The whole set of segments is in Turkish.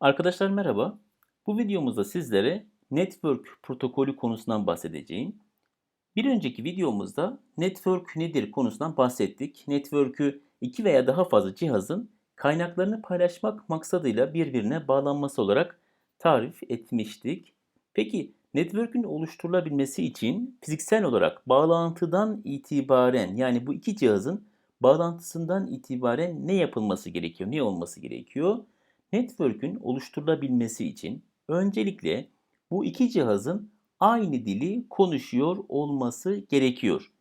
Arkadaşlar merhaba. Bu videomuzda sizlere network protokolü konusundan bahsedeceğim. Bir önceki videomuzda network nedir konusundan bahsettik. Network'ü iki veya daha fazla cihazın kaynaklarını paylaşmak maksadıyla birbirine bağlanması olarak tarif etmiştik. Peki network'ün oluşturulabilmesi için fiziksel olarak bağlantıdan itibaren yani bu iki cihazın bağlantısından itibaren ne yapılması gerekiyor, ne olması gerekiyor? Network'ün oluşturulabilmesi için öncelikle bu iki cihazın aynı dili konuşuyor olması gerekiyor.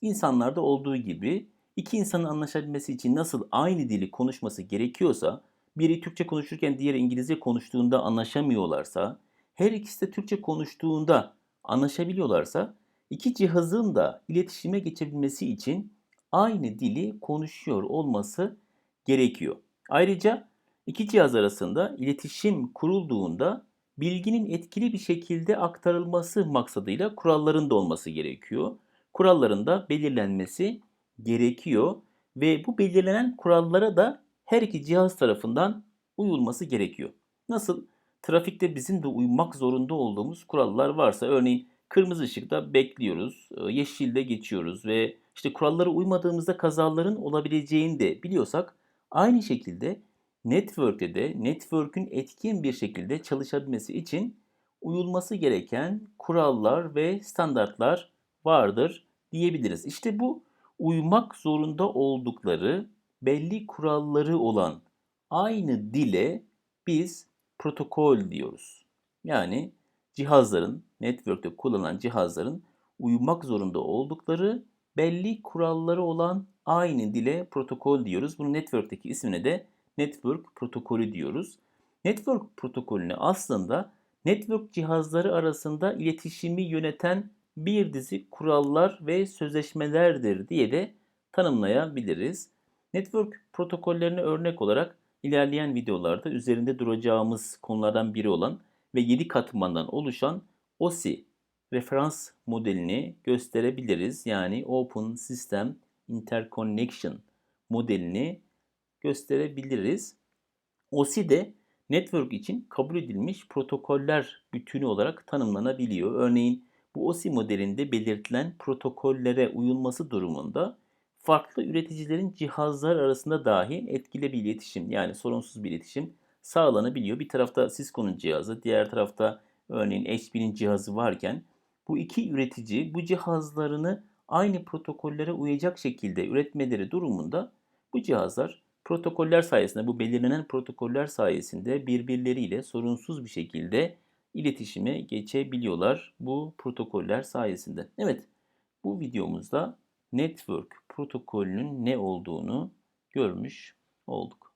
İnsanlarda olduğu gibi iki insanın anlaşabilmesi için nasıl aynı dili konuşması gerekiyorsa, biri Türkçe konuşurken diğeri İngilizce konuştuğunda anlaşamıyorlarsa, her ikisi de Türkçe konuştuğunda anlaşabiliyorlarsa, iki cihazın da iletişime geçebilmesi için aynı dili konuşuyor olması gerekiyor. Ayrıca iki cihaz arasında iletişim kurulduğunda bilginin etkili bir şekilde aktarılması maksadıyla kuralların da olması gerekiyor. Kuralların da belirlenmesi gerekiyor ve bu belirlenen kurallara da her iki cihaz tarafından uyulması gerekiyor. Nasıl? Trafikte bizim de uymak zorunda olduğumuz kurallar varsa örneğin kırmızı ışıkta bekliyoruz, e, yeşilde geçiyoruz ve işte kurallara uymadığımızda kazaların olabileceğini de biliyorsak aynı şekilde network'te de network'ün etkin bir şekilde çalışabilmesi için uyulması gereken kurallar ve standartlar vardır diyebiliriz. İşte bu uymak zorunda oldukları belli kuralları olan aynı dile biz protokol diyoruz. Yani cihazların, network'te kullanılan cihazların uymak zorunda oldukları belli kuralları olan aynı dile protokol diyoruz. Bunun network'teki ismine de network protokolü diyoruz. Network protokolünü aslında network cihazları arasında iletişimi yöneten bir dizi kurallar ve sözleşmelerdir diye de tanımlayabiliriz. Network protokollerine örnek olarak ilerleyen videolarda üzerinde duracağımız konulardan biri olan ve 7 katmandan oluşan OSI referans modelini gösterebiliriz. Yani Open System Interconnection modelini gösterebiliriz. OSI de network için kabul edilmiş protokoller bütünü olarak tanımlanabiliyor. Örneğin bu OSI modelinde belirtilen protokollere uyulması durumunda farklı üreticilerin cihazlar arasında dahi etkili bir iletişim yani sorunsuz bir iletişim sağlanabiliyor. Bir tarafta Cisco'nun cihazı, diğer tarafta örneğin HP'nin cihazı varken bu iki üretici bu cihazlarını aynı protokollere uyacak şekilde üretmeleri durumunda bu cihazlar protokoller sayesinde bu belirlenen protokoller sayesinde birbirleriyle sorunsuz bir şekilde iletişime geçebiliyorlar bu protokoller sayesinde. Evet bu videomuzda network protokolünün ne olduğunu görmüş olduk.